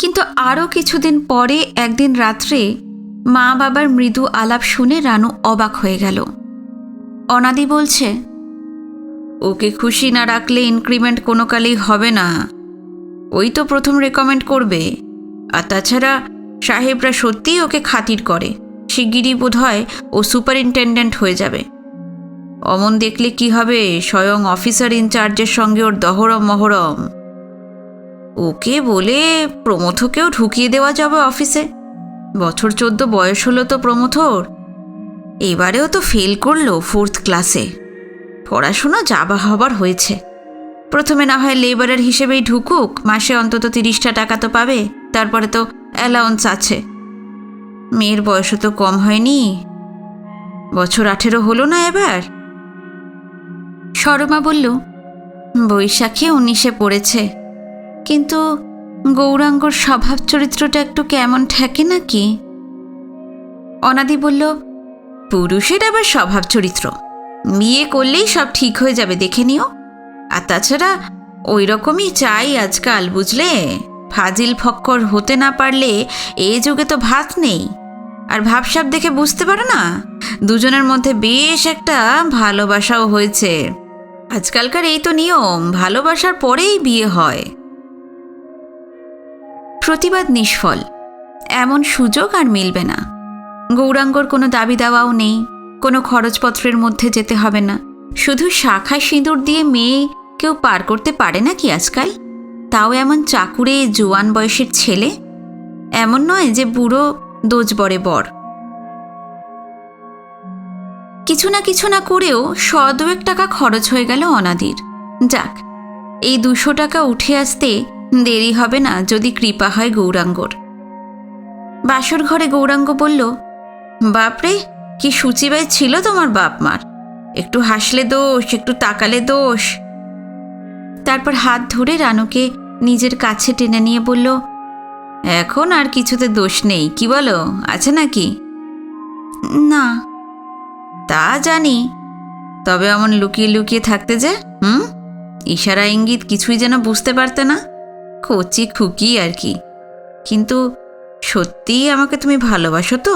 কিন্তু আরও কিছুদিন পরে একদিন রাত্রে মা বাবার মৃদু আলাপ শুনে রানু অবাক হয়ে গেল। অনাদি বলছে, ওকে খুশি না রাখলে ইনক্রিমেন্ট কোনো কালেই হবে না। ওই তো প্রথম রেকমেন্ড করবে। আর তাছাড়া সাহেবরা সত্যিই ওকে খাতির করে। শিগগিরই বোধ হয় ও সুপারিনটেন্ডেন্ট হয়ে যাবে। অমন দেখলে কি হবে? স্বয়ং অফিসার ইনচার্জের সঙ্গে ওর দহরম মহরম ওকে বলে প্রমথকেও ঢুকিয়ে দেওয়া যাবে অফিসে। বছর চোদ্দ বয়স হলো তো প্রমথর। এবারেও তো ফেল করল ফোর্থ ক্লাসে। পড়াশুনো যাবা হবার হয়েছে। প্রথমে না হয় লেবারের হিসেবেই ঢুকুক, মাসে অন্তত তিরিশটা টাকা তো পাবে, তারপরে তো অ্যালাউন্স আছে। মেয়ের বয়সও তো কম হয়নি। বছর আঠেরো হলো না এবার? সরমা বলল, বৈশাখে উনিশে পড়েছে। কিন্তু গৌরাঙ্গর স্বভাব চরিত্রটা একটু কেমন ঠেকে নাকি? অনাদি বলল, পুরুষের আবার স্বভাব চরিত্র। বিয়ে করলেই সব ঠিক হয়ে যাবে, দেখে নিও। আর তাছাড়া ওই রকমই চাই আজকাল, বুঝলে? ফাজিল ফক্কর হতে না পারলে এ যুগে তো ভাত নেই। আর ভাবসাব দেখে বুঝতে পারো না, দুজনের মধ্যে বেশ একটা ভালোবাসাও হয়েছে। আজকালকার এই তো নিয়ম, ভালোবাসার পরেই বিয়ে হয়। প্রতিবাদ নিষ্ফল। এমন সুযোগ আর মিলবে না। গৌরাঙ্গর কোনো দাবি দাওয়াও নেই, কোনো খরচপত্রের মধ্যে যেতে হবে না। শুধু শাখায় সিঁদুর দিয়ে মেয়ে কেউ পার করতে পারে না কি আজকাল? তাও এমন চাকুরে জোয়ান বয়সের ছেলে? এমন নয় যে বুড়ো দোজ বরে। কিছু না কিছু না করেও সদুয়েক টাকা খরচ হয়ে গেল অনাদির। যাক, এই দুশো টাকা উঠে আসতে দেরি হবে না, যদি কৃপা হয় গৌরাঙ্গর। বাসর ঘরে গৌরাঙ্গ বলল, বাপরে, কি সুচিবাই ছিল তোমার বাপ মার? একটু হাসলে দোষ, একটু তাকালে দোষ। তারপর হাত ধরে রানুকে নিজের কাছে টেনে নিয়ে বলল, এখন আর কিছুতে দোষ নেই, কি বলো, আছে নাকি? না। তা জানি, তবে অমন লুকিয়ে লুকিয়ে থাকতে যে, হুম? ইশারা, ইঙ্গিত কিছুই যেন বুঝতে পারতে না। কচি খুকি আর কি। কিন্তু সত্যিই আমাকে তুমি ভালোবাসো তো?